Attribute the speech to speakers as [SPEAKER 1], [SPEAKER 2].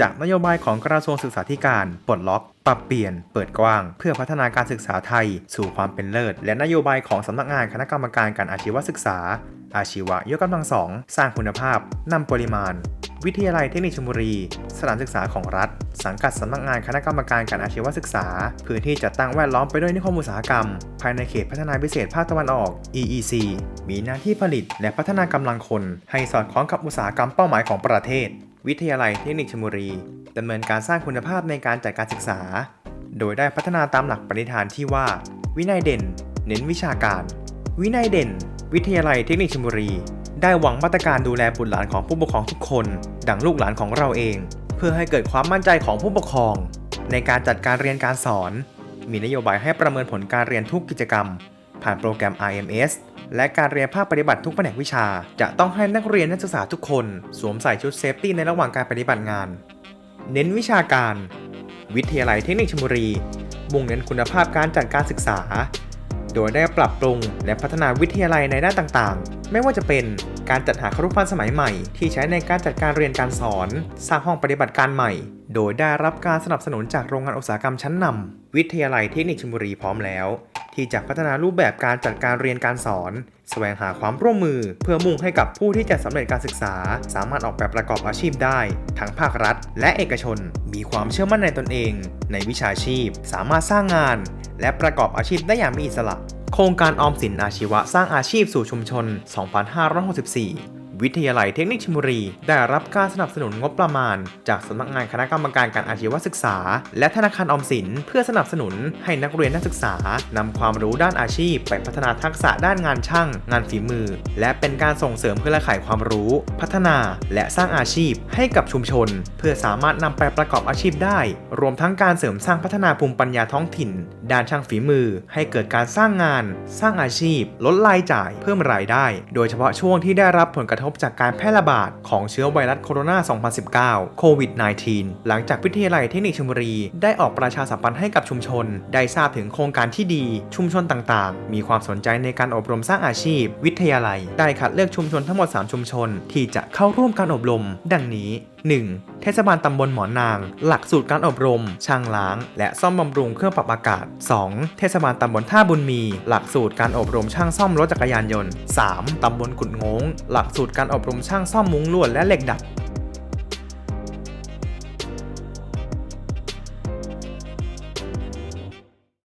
[SPEAKER 1] จากนโยบายของกระทรวงศึกษาธิการปลดล็อก ปรับเปลี่ยน เปิดกว้าง เพื่อพัฒนาการศึกษาไทย สู่ความเป็นเลิศ และนโยบายของสำนักงานคณะกรรมการการอาชีวศึกษา อาชีวะยกกำลังสองสร้างคุณภาพนำปริมาณ วิทยาลัยเทคนิคชลบุรี สถานศึกษาของรัฐ สังกัดสำนักงานคณะกรรมการการอาชีวศึกษา พื้นที่จัดตั้งแวดล้อมไปด้วยนิคมอุตสาหกรรม ภายในเขตพัฒนาพิเศษภาคตะวันออก EEC มีหน้าที่ผลิตและพัฒนากำลังคน ให้สอดคล้องกับอุตสาหกรรมเป้าหมายของประเทศ วิทยาลัยเทคนิคชลบุรีดำเนินการสร้างคุณภาพในการจัดการศึกษา โดยได้พัฒนาตามหลักปณิธานที่ว่า วินัยเด่น เน้นวิชาการ วินัยเด่น วิทยาลัยเทคนิคชลบุรี ได้วางมาตรการดูแลบุตรหลานของผู้ปกครองทุกคน ดังลูกหลานของเราเอง เพื่อให้เกิดความมั่นใจของผู้ปกครอง ในการจัดการเรียนการสอน มีนโยบายให้ประเมินผลการเรียนทุกกิจกรรม ผ่านโปรแกรม IMS และการเรียนภาคปฏิบัติทุกแผนกวิชา จะต้องให้นักเรียนนักศึกษาทุกคน สวมใส่ชุดเซฟตี้ในระหว่างการปฏิบัติงาน เน้นวิชาการ วิทยาลัยเทคนิคชลบุรี มุ่งเน้นคุณภาพการจัดการศึกษา โดยได้ปรับปรุงและพัฒนาวิทยาลัยในด้านต่างๆ ไม่ว่าจะเป็นการจัดหาครุภัณฑ์สมัยใหม่ ที่ใช้ในการจัดการเรียนการสอน สร้างห้องปฏิบัติการใหม่ โดยได้รับการสนับสนุนจากโรงงานอุตสาหกรรมชั้นนำวิทยาลัยเทคนิคชลบุรีพร้อมแล้ว ที่จะพัฒนารูปแบบการจัดการเรียนการสอนแสวงหาความร่วมมือ เพื่อมุ่งให้กับผู้ที่จะสำเร็จการศึกษา สามารถออกแบบประกอบอาชีพได้ ทั้งภาครัฐ และเอกชน มีความเชื่อมั่นในตนเอง ในวิชาชีพ สามารถสร้างงาน และประกอบอาชีพได้อย่างมีอิสระ โครงการออมสินอาชีวะสร้างอาชีพสู่ชุมชน 2564 วิทยาลัยเทคนิคชลบุรี ได้รับการสนับสนุนงบประมาณ จากสำนักงานคณะกรรมการการอาชีวศึกษา และธนาคารออมสิน เพื่อสนับสนุนให้นักเรียนนักศึกษานำความรู้ด้านอาชีพ ไปพัฒนาทักษะด้านงานช่าง งานฝีมือ และเป็นการส่งเสริมเครือข่ายความรู้ พัฒนา และสร้างอาชีพ ให้กับชุมชน เพื่อสามารถนำไปประกอบอาชีพได้ รวมทั้งการเสริมสร้างพัฒนาภูมิปัญญาท้องถิ่น ด้านช่างฝีมือ ให้เกิดการสร้างงาน สร้างอาชีพ ลดรายจ่าย เพิ่มรายได้ โดยเฉพาะช่วงที่ได้รับผลกระทบบจากการแพร่ระบาดของเชื้อไวรัสโคโรนา 2019 โควิด -19 หลังจากวิทยาลัยเทคนิคชลบุรี ได้ออกประชาสัมพันธ์ให้กับชุมชน ได้ทราบถึงโครงการที่ดี ชุมชนต่างๆ มีความสนใจในการอบรมสร้างอาชีพ วิทยาลัย ได้คัดเลือกชุมชนทั้งหมด 3 ชุมชน ที่จะเข้าร่วมการอบรม ดังนี้ 1. เทศบาลตำบลหมอนาง หลักสูตรการอบรม ช่างล้าง และซ่อมบำรุงเครื่องปรับอากาศ 2. เทศบาลตำบลท่าบุญมี หลักสูตรการอบรมช่างซ่อมรถจักรยานยนต์ 3. ตำบลกุดงง หลักสูตรการอบรมช่างซ่อมมุ้งลวดและเหล็กดัด